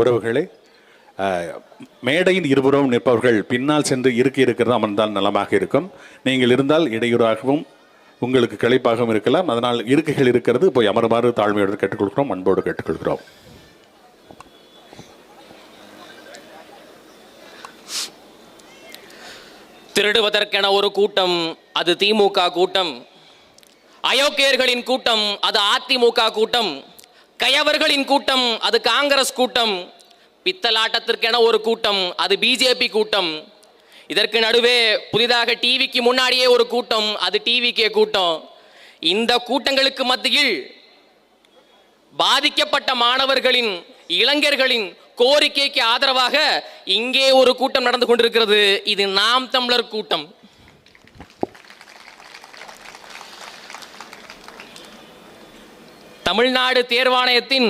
உறவுகளே மேடையின் இருபுறம் நிற்பவர்கள் பின்னால் சென்று இருக்க இருக்கிறது அமர்ந்தால் நலமாக இருக்கும். நீங்கள் இருந்தால் இடையூறாகவும் உங்களுக்கு களைப்பாகவும் இருக்கலாம். அதனால் இருக்கைகள் இருக்கிறது. போய் அமருமாறு தாழ்மையோடு கேட்டுக்கொள்கிறோம் அன்போடு கேட்டுக்கொள்கிறோம். திருடுவதற்கென ஒரு கூட்டம் அது திமுக கூட்டம். அயோக்கியர்களின் கூட்டம் அது அதிமுக கூட்டம். கயவர்களின் கூட்டம் அது காங்கிரஸ் கூட்டம். பித்தலாட்டத்திற்கென ஒரு கூட்டம் அது பிஜேபி கூட்டம். இதற்கு நடுவே புதிதாக டிவிக்கு முன்னாடியே ஒரு கூட்டம் அது டிவிக்கே கூட்டம். இந்த கூட்டங்களுக்கு மத்தியில் பாதிக்கப்பட்ட மாணவர்களின் இளைஞர்களின் கோரிக்கைக்கு ஆதரவாக இங்கே ஒரு கூட்டம் நடந்து கொண்டிருக்கிறது. இது நாம் தமிழர் கூட்டம். தமிழ்நாடு தேர்வாணையத்தின்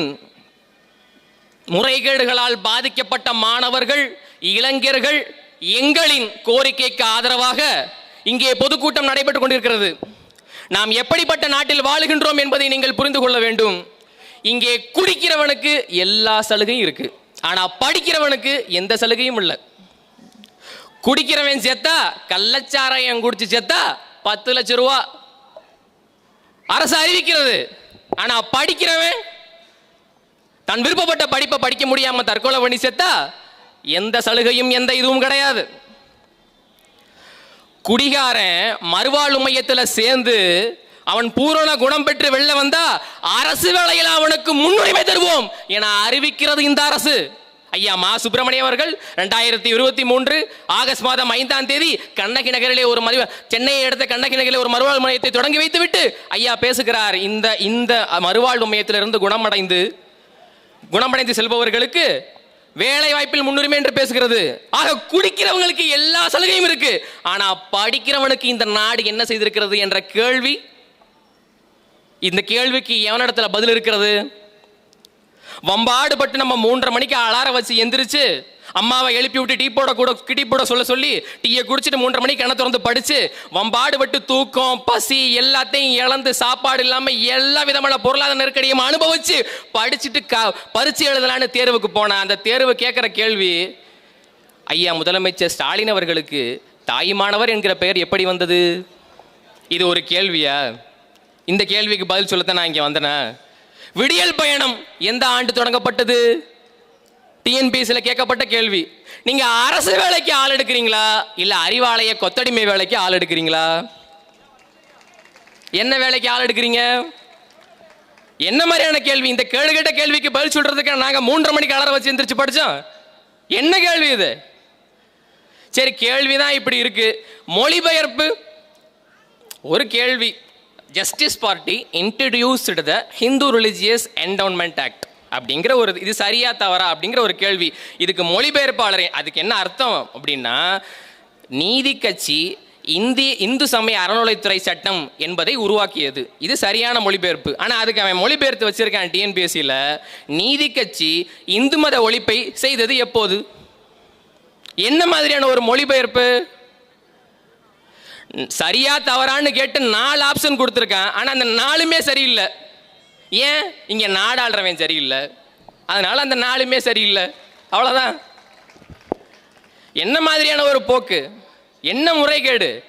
முறைகேடுகளால் பாதிக்கப்பட்ட மாணவர்கள் இளைஞர்கள் எங்களின் கோரிக்கைக்கு ஆதரவாக இங்கே பொதுக்கூட்டம் நடைபெற்றுக் கொண்டிருக்கிறது. நாம் எப்படிப்பட்ட நாட்டில் வாழுகின்றோம் என்பதை நீங்கள் புரிந்து கொள்ள வேண்டும். இங்கே குடிக்கிறவனுக்கு எல்லா சலுகையும் இருக்கு. ஆனா படிக்கிறவனுக்கு எந்த சலுகையும் இல்லை. குடிக்கிறவன் செத்தா கள்ளச்சாராயம் குடிச்சு செத்தா பத்து லட்சம் ரூபா அரசு அறிவிக்கிறது. ஆனா படிக்கிறவன் தன் விருப்பப்பட்ட படிப்பை படிக்க முடியாம தற்கொலை பண்ணி செத்தா எந்த சலுகையும் எந்த இதுவும் கிடையாது. குடிகாரன் மறுவாழ்வு மையத்தில் சேர்ந்து அவன் பூரண குணம் பெற்று வெளில வந்தா அரசு வேலையில் அவனுக்கு முன்னுரிமை தருவோம் என அறிவிக்கிறது இந்த அரசு. ஐயா மா சுப்பிரமணியம் அவர்கள் ரெண்டாயிரத்தி இருபத்தி மூன்று ஆகஸ்ட் மாதம் ஐந்தாம் தேதி கண்ணகி நகரிலே ஒரு மறு சென்னையை அடுத்த கண்ணகி நகரிலே ஒரு மறுவாழ்வு மையத்தை தொடங்கி வைத்துவிட்டு ஐயா பேசுகிறார். இந்த இந்த மறுவாழ்வு மையத்திலிருந்து குணமடைந்து குணமடைந்து செல்பவர்களுக்கு வேலை வாய்ப்பில் முன்னுரிமை என்று பேசுகிறது. ஆக குடிக்கிறவங்களுக்கு எல்லா சலுகையும் இருக்கு. ஆனா படிக்கிறவனுக்கு இந்த நாடு என்ன செய்திருக்கிறது என்ற கேள்வி இந்த கேள்விக்கு எவனிடத்துல பதில் இருக்கிறது? வம்பாடு பட்டு நம்ம மூன்றரை மணிக்கு அலார வச்சு எந்திரிச்சு அம்மாவை எழுப்பி விட்டு டீ போட கூட டீ போட சொல்ல சொல்லி டீயை குடிச்சிட்டு மூன்றரை மணிக்கு கண திறந்து படிச்சு வம்பாடு பட்டு தூக்கம் பசி எல்லாத்தையும் இழந்து சாப்பாடு இல்லாமல் எல்லா விதமான பொருளாதார நெருக்கடியும் அனுபவிச்சு படிச்சுட்டு க பரிச்சு எழுதலான்னு தேர்வுக்கு போனேன் அந்த தேர்வு கேட்குற கேள்வி ஐயா முதலமைச்சர் ஸ்டாலின் அவர்களுக்கு தாயுமானவர் என்கிற பெயர் எப்படி வந்தது? இது ஒரு கேள்வியா? இந்த கேள்விக்கு பதில் சொல்லத்தான் நான் இங்கே வந்தேனே. விடியல் பயணம் எந்த ஆண்டு தொடங்கப்பட்டது? டிஎன்பிஎஸ்சியில் கேட்கப்பட்ட கேள்வி. நீங்கள் அரசு வேலைக்கு ஆள் எடுக்கிறீங்களா? இல்லை அறிவாலய கொத்தடிமை வேலைக்கு ஆள் எடுக்கிறீங்களா? என்ன வேலைக்கு ஆள் எடுக்கிறீங்க? என்ன மாதிரியான கேள்வி? இந்த கேள்வி கேட்ட கேள்விக்கு பதில் சொல்றதுக்கு நாங்கள் மூன்றரை மணிக்கு அலற வச்சு எந்திரிச்சு படித்தோம் என்ன கேள்வி இது? சரி கேள்விதான் இப்படி இருக்கு. மொழிபெயர்ப்பு ஒரு கேள்வி. Justice party introduced the Hindu religious endowment act அப்படிங்கிற ஒரு இது சரியா தவறா அப்படிங்கிற ஒரு கேள்வி. இதுக்கு மொழிபெயர்ப்பாளர் அதுக்கு என்ன அர்த்தம் அப்படின்னா நீதி கட்சி இந்திய இந்து சமய அறநிலைத்துறை சட்டம் என்பதை உருவாக்கியது. இது சரியான மொழிபெயர்ப்பு. ஆனால் அதுக்கு அவன் மொழிபெயர்த்து வச்சிருக்கான் டிஎன்பிஎஸ்சியில் நீதி கட்சி இந்து மத ஒழிப்பை செய்தது எப்போது? என்ன மாதிரியான ஒரு மொழிபெயர்ப்பு? சரியா தவறான்னு கேட்டு நாலு ஆப்ஷன் கொடுத்துருக்கான். ஆனால் அந்த நாலுமே சரியில்லை. ஏன்? இங்கே நாடாளுறவன் சரியில்லை. அதனால் அந்த நாலுமே சரியில்லை. அவ்வளோதான் என்ன மாதிரியான ஒரு போக்கு? என்ன முறைகேடு?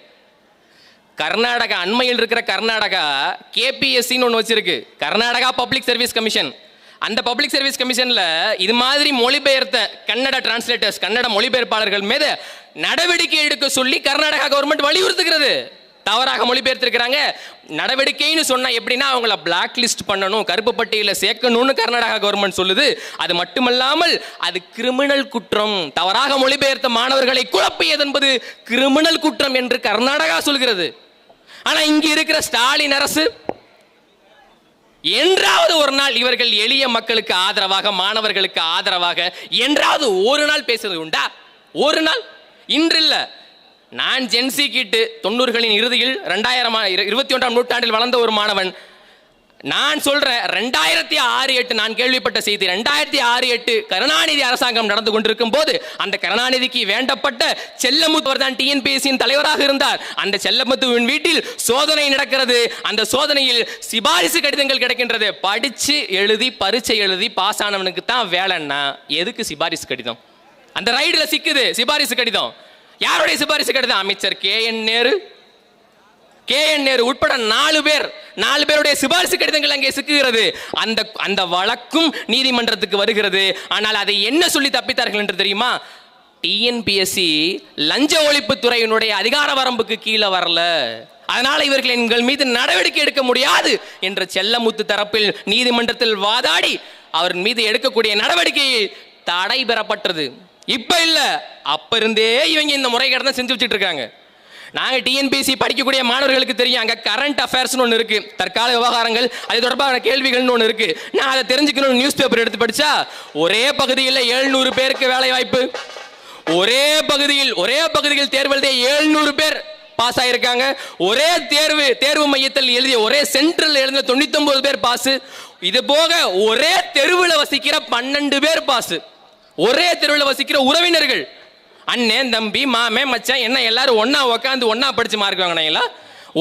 கர்நாடகா அண்மையில் இருக்கிற கர்நாடகா கேபிஎஸ்சின்னு ஒன்று வச்சிருக்கு. கர்நாடகா பப்ளிக் சர்வீஸ் கமிஷன் அந்த பப்ளிக் சர்வீஸ் கமிஷன்ல இது மாதிரி மொழிபெயர்த்த கன்னட டிரான்ஸ்லேட்டர்ஸ் கன்னட மொழிபெயர்ப்பாளர்கள் மீது நடவடிக்கை எடுக்க சொல்லி கர்நாடகா கவர்மெண்ட் வலியுறுத்துகிறது. தவறாக மொழிபெயர்த்திருக்கிறாங்க. நடவடிக்கைன்னு சொன்னா எப்படின்னா அவங்கள பிளாக் லிஸ்ட் பண்ணணும் கருப்பு பட்டியலில் சேர்க்கணும்னு கர்நாடகா கவர்மெண்ட் சொல்லுது. அது மட்டுமல்லாமல் அது கிரிமினல் குற்றம். தவறாக மொழிபெயர்த்த மாணவர்களை குழப்பியது என்பது கிரிமினல் குற்றம் என்று கர்நாடகா சொல்கிறது. ஆனா இங்க இருக்கிற ஸ்டாலின் அரசு என்றாவது ஒரு நாள் இவர்கள் எளிய மக்களுக்கு ஆதரவாக மாணவர்களுக்கு ஆதரவாக என்றாவது ஒரு நாள் பேசுறது உண்டா? ஒரு நாள்? இன்று நான் ஜென்சி கிட்டு தொண்ணூறுகளின் இறுதியில் ரெண்டாயிரம் இருபத்தி ஒன்றாம் நூற்றாண்டில் வளர்ந்த ஒரு மாணவன் நான் சொல்றேன் ரெண்டாயிரத்தி ஆறு எட்டு நான் கேள்விப்பட்ட செய்தி ரெண்டாயிரத்தி ஆறு எட்டு கருணாநிதி அரசாங்கம் நடந்து கொண்டிருக்கும் போது அந்த கருணாநிதிக்கு வேண்டப்பட்ட செல்லமுத்துவர் தான் டிஎன்பிஎஸ்சியின் தலைவராக இருந்தார். அந்த செல்லமுத்துவின் வீட்டில் சோதனை நடக்கிறது. அந்த சோதனையில் சிபாரிசு கடிதங்கள் கிடைக்கின்றது. படிச்சு எழுதி பரீட்சை எழுதி பாஸ் ஆனவனுக்கு தான் வேலைன்னா எதுக்கு சிபாரிசு கடிதம்? அந்த ரைடில் சிக்குது சிபாரிசு கடிதம். யாருடைய சிபாரிசு கடிதம்? அமைச்சர் K N Nehru. K N Nehru உட்பட நாலு பேர் நாலு பேருடைய சிபாரிசு கடிதங்கள் அங்கே சிக்குகிறது. அந்த அந்த வழக்கும் நீதிமன்றத்துக்கு வருகிறது. ஆனால் அதை என்ன சொல்லி தப்பித்தார்கள் என்று தெரியுமா? டிஎன்பிஎஸ்சி லஞ்ச ஒழிப்பு துறையினுடைய அதிகார வரம்புக்கு கீழே வரல. அதனால இவர்கள் எங்கள் மீது நடவடிக்கை எடுக்க முடியாது என்ற செல்லமுத்து தரப்பில் நீதிமன்றத்தில் வாதாடி அவர் மீது எடுக்கக்கூடிய நடவடிக்கையை தடை பெறப்பட்டது இப்ப இல்ல அப்ப இருந்தே இவங்க இந்த முறைகேடு தான் செஞ்சு வச்சுட்டு இருக்காங்க. நாங்கள் டிஎன்பிசி படிக்கக்கூடிய மாணவர்களுக்கு தெரியும். அங்கே கரண்ட் அஃபேர்ஸ்னு ஒன்று இருக்குது தற்கால விவகாரங்கள் அது தொடர்பான கேள்விகள்னு ஒன்று இருக்குது நான் அதை தெரிஞ்சுக்கணும்னு நியூஸ் பேப்பர் எடுத்து படித்தா ஒரே பகுதியில் எழுநூறு பேருக்கு வேலை வாய்ப்பு. ஒரே பகுதியில் ஒரே பகுதியில் தேர்வு எழுதிய எழுநூறு பேர் பாஸ் ஆயிருக்காங்க. ஒரே தேர்வு தேர்வு மையத்தில் எழுதிய ஒரே சென்ட்ரல் எழுதிய தொண்ணூத்தொன்பது பேர் பாஸ் இது போக ஒரே தெருவில் வசிக்கிற பன்னெண்டு பேர் பாஸ் ஒரே தெருவில் வசிக்கிற உறவினர்கள் அண்ணன் தம்பி மாமே மச்சான் என்ன எல்லாரும் ஒன்னா உட்காந்து ஒன்னா படிச்சு மார்க் வாங்கினாங்களா?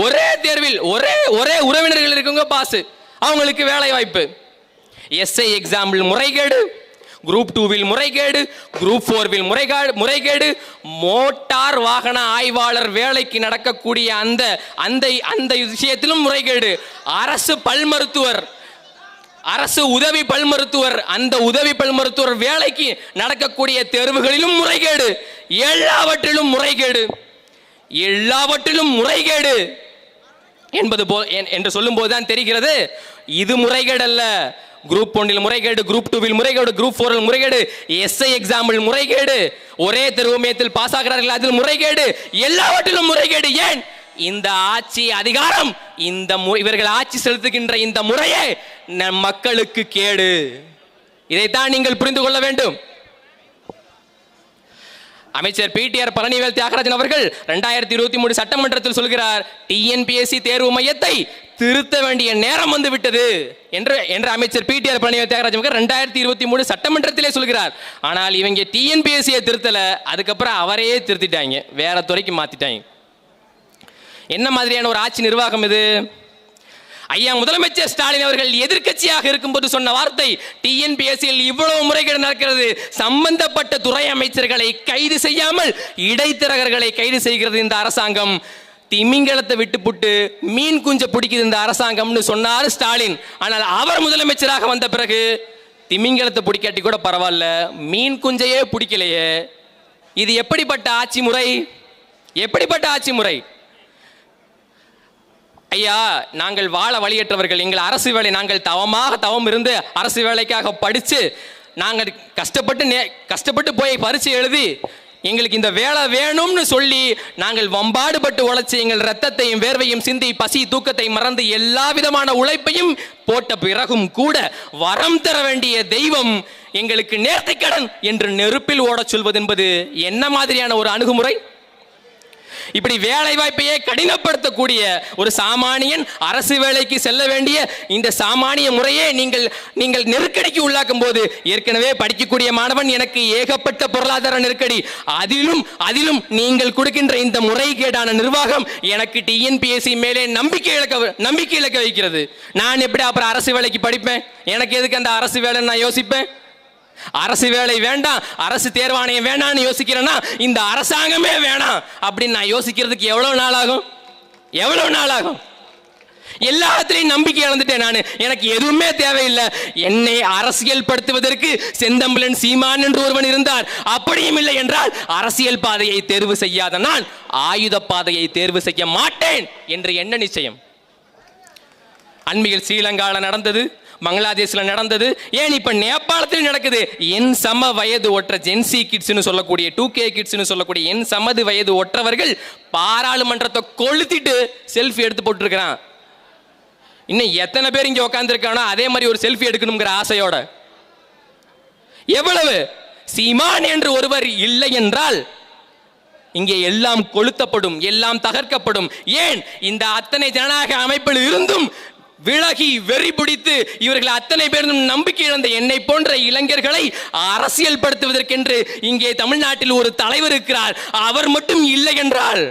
ஒரே தேர்வில் ஒரே ஒரே உறவினர்கள் இருக்கவங்க பாஸ் அவங்களுக்கு வேலை வாய்ப்பு. எஸ்ஐ எக்ஸாம்பிள் முறைகேடு குரூப் டூவில் முறைகேடு குரூப் ஃபோர்வில் முறைகேடு முறைகேடு. மோட்டார் வாகன ஆய்வாளர் வேலைக்கு நடக்கக்கூடிய அந்த அந்த அந்த விஷயத்திலும் முறைகேடு. அரசு பல் மருத்துவர் அரசு உதவி பல் மருத்துவர் அந்த உதவி பல் மருத்துவர் வேலைக்கு நடக்கக்கூடிய தேர்வுகளிலும் முறைகேடு. எல்லாவற்றிலும் முறைகேடு. எல்லாவற்றிலும் முறைகேடு என்பது போ என்- என்று சொல்லும் போதுதான் தெரிகிறது. இது முறைகேடு அல்ல குரூப் ஒன்றில் முறைகேடு குரூப் டூவில் முறைகேடு குரூப் ஃபோரில் முறைகேடு எஸ்ஐ எக்ஸாம்பிள் முறைகேடு ஒரே தேர்வு பாஸ் ஆகிறார்கள் அதில் முறைகேடு. எல்லாவற்றிலும் முறைகேடு. ஏன்? இந்த ஆட்சி அதிகாரம் இந்த மு- இவர்கள் ஆட்சி செலுத்துகின்ற இந்த முறையே நம் மக்களுக்கு கேடு. இதைத்தான் நீங்கள் புரிந்து கொள்ள வேண்டும். அமைச்சர் பிடிஆர் பழனிவேல் தியாகராஜன் அவர்கள் ரெண்டாயிரத்தி இருபத்தி மூணு சட்டமன்றத்தில் சொல்கிறார் டிஎன்பிஎஸ்சி தேர்வு மையத்தை திருத்த வேண்டிய நேரம் வந்து விட்டது என்று என்று அமைச்சர் பிடிஆர் பழனிவேல் தியாகராஜன் அவர்கள் ரெண்டாயிரத்தி இருபத்தி மூணு சட்டமன்றத்திலே சொல்கிறார். ஆனால் இவங்க டிஎன்பிஎஸ்சியை திருத்தலை அதுக்கப்புறம் அவரையே திருத்திட்டாங்க வேற துறைக்கு மாத்திட்டாங்க. என்ன மாதிரியான ஒரு ஆட்சி நிர்வாகம் இது? ஐயா முதலமைச்சர் ஸ்டாலின் அவர்கள் எதிர்க்கட்சியாக இருக்கும்போது சொன்ன வார்த்தை டிஎன்பிஎஸ்சியில் இவ்வளவு முறைகேடு நடக்கிறது. சம்பந்தப்பட்ட துறை அமைச்சர்களை கைது செய்யாமல் இடைத்தரகர்களை கைது செய்கிறது இந்த அரசாங்கம். திமிங்கலத்தை விட்டுப்புட்டு மீன் குஞ்ச பிடிக்குது இந்த அரசாங்கம்னு சொன்னார் ஸ்டாலின். ஆனால் அவர் முதலமைச்சராக வந்த பிறகு திமிங்கலத்தை பிடிக்காட்டி கூட பரவாயில்ல மீன் குஞ்சையே பிடிக்கலையே. இது எப்படிப்பட்ட ஆட்சி முறை? எப்படிப்பட்ட ஆட்சி முறை? ஐயா நாங்கள் வாழ வழியற்றவர்கள். எங்கள் அரசு வேலை நாங்கள் தவமாக தவம் இருந்து அரசு வேலைக்காக படித்து நாங்கள் கஷ்டப்பட்டு நே கஷ்டப்பட்டு போய் பரீட்சை எழுதி எங்களுக்கு இந்த வேலை வேணும்னு சொல்லி நாங்கள் வம்பாடுபட்டு உழைச்சி எங்கள் ரத்தத்தையும் வேர்வையும் சிந்தி பசி தூக்கத்தை மறந்து எல்லா விதமான உழைப்பையும் போட்ட பிறகும் கூட வரம் தர வேண்டிய தெய்வம் எங்களுக்கு நேர்த்திக்கடன் என்று நெருப்பில் ஓடச் சொல்வது என்பது என்ன மாதிரியான ஒரு அணுகுமுறை? இப்படி வேலை வாய்ப்பையே கடினப்படுத்தக்கூடிய ஒரு சாமானியன் அரசு வேலைக்கு செல்ல வேண்டிய இந்த சாமானிய முறையே நீங்கள் நீங்கள் நெருக்கடிக்கு உள்ளாக்கும் போது ஏற்கனவே படிக்கக்கூடிய மாணவன் எனக்கு ஏகப்பட்ட பொருளாதார நெருக்கடி. அதிலும் அதிலும் நீங்கள் கொடுக்கின்ற இந்த முறைகேடான நிர்வாகம் எனக்கு டிஎன்பிஎஸ்சி மேலே நம்பிக்கை இழக்க நம்பிக்கை இழக்க வைக்கிறது. நான் எப்படி அப்புறம் அரசு வேலைக்கு படிப்பேன்? எனக்கு எதுக்கு அந்த அரசு வேலைன்னு நான் யோசிப்பேன்? அரசு வேலை வேண்டாம் அரசு தேர்வாணையம் வேண்டாம்னு யோசிக்கிறேன்னா இந்த அரசாங்கமே வேணாம். அப்படின்னு நான் யோசிக்கிறதுக்கு எவ்வளவு நாள் ஆகும் எவ்வளவு நாள் ஆகும் எல்லாத்திலையும் நம்பிக்கை இழந்துட்டேன் நான். எனக்கு எதுவுமே தேவையில்லை. என்னை அரசியல் படுத்துவதற்கு செந்தம்பலன் சீமான் என்று ஒருவன் இருந்தார். அப்படியும் இல்லை என்றால் அரசியல் பாதையை தேர்வு செய்யாத நான் ஆயுத பாதையை தேர்வு செய்ய மாட்டேன் என்று என்ன நிச்சயம்? அண்மையில் ஸ்ரீலங்காவில் நடந்தது. பங்களாதேஷில் நடந்தது. ஏன் இப்ப நேபாளத்தில் நடக்குது? என் சம வயது ஒற்ற ஜென்சி கிட்ஸ்னு சொல்லக்கூடிய டூ கே கிட்ஸ்னு சொல்லக்கூடிய என் சமது வயது ஒற்றவர்கள் பாராளுமன்றத்தை கொளுத்திட்டு செல்ஃபி எடுத்து போட்டுருக்கிறான். இன்னும் எத்தனை பேர் இங்க உட்காந்துருக்கானோ அதே மாதிரி ஒரு செல்ஃபி எடுக்கணுங்கிற ஆசையோட. எவ்வளவு? சீமான் என்று ஒருவர் இல்லை என்றால் இங்கே எல்லாம் கொளுத்தப்படும் எல்லாம் தகர்க்கப்படும். ஏன்? இந்த அத்தனை ஜனநாயக அமைப்பில் இருந்தும் விலகி வெறி பிடித்து இவர்கள் அத்தனை பேரும் நம்பிக்கை இழந்த என்னை போன்ற இளைஞர்களை அரசியல் படுத்துவதற்கென்று இங்கே தமிழ்நாட்டில் ஒரு தலைவர் இருக்கிறார். அவர் மட்டும் இல்லை என்றால்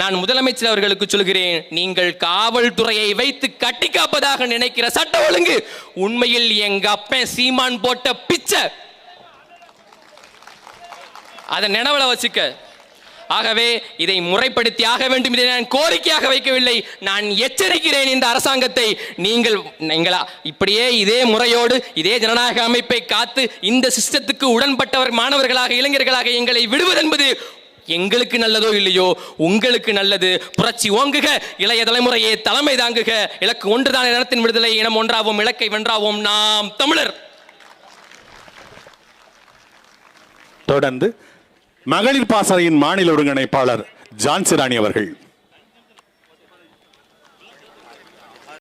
நான் முதலமைச்சர் அவர்களுக்கு சொல்கிறேன் நீங்கள் காவல்துறையை வைத்து கட்டி காப்பதாக நினைக்கிற சட்ட ஒழுங்கு உண்மையில் எங்க அப்பன் சீமான் போட்ட பிச்சை. அதை நினைவில் வச்சுக்க. ஆகவே இதை முறைப்படுத்தி ஆக வேண்டும். இதை நான் கோரிக்கையாக வைக்கவில்லை. நான் எச்சரிக்கிறேன் இந்த அரசாங்கத்தை. நீங்கள் நீங்களா இப்படியே இதே முறையோடு இதே ஜனநாயக அமைப்பை காத்து இந்த சிஸ்டத்துக்கு உடன்பட்டவர் மாணவர்களாக இளைஞர்களாக எங்களை விடுவதென்பது எங்களுக்கு நல்லதோ இல்லையோ? உங்களுக்கு நல்லது. புரட்சி ஓங்குக. இளைய தலைமுறையே தலைமை தாங்குக. இலக்கு ஒன்றுதான் இனத்தின் விடுதலை இனம் ஒன்றாவோம் இலக்கை வென்றாவோம் நாம் தமிழர். தொடர்ந்து மகளிர் பாசறையின் மாநில ஒருங்கிணைப்பாளர் ஜான்சிராணி அவர்கள்.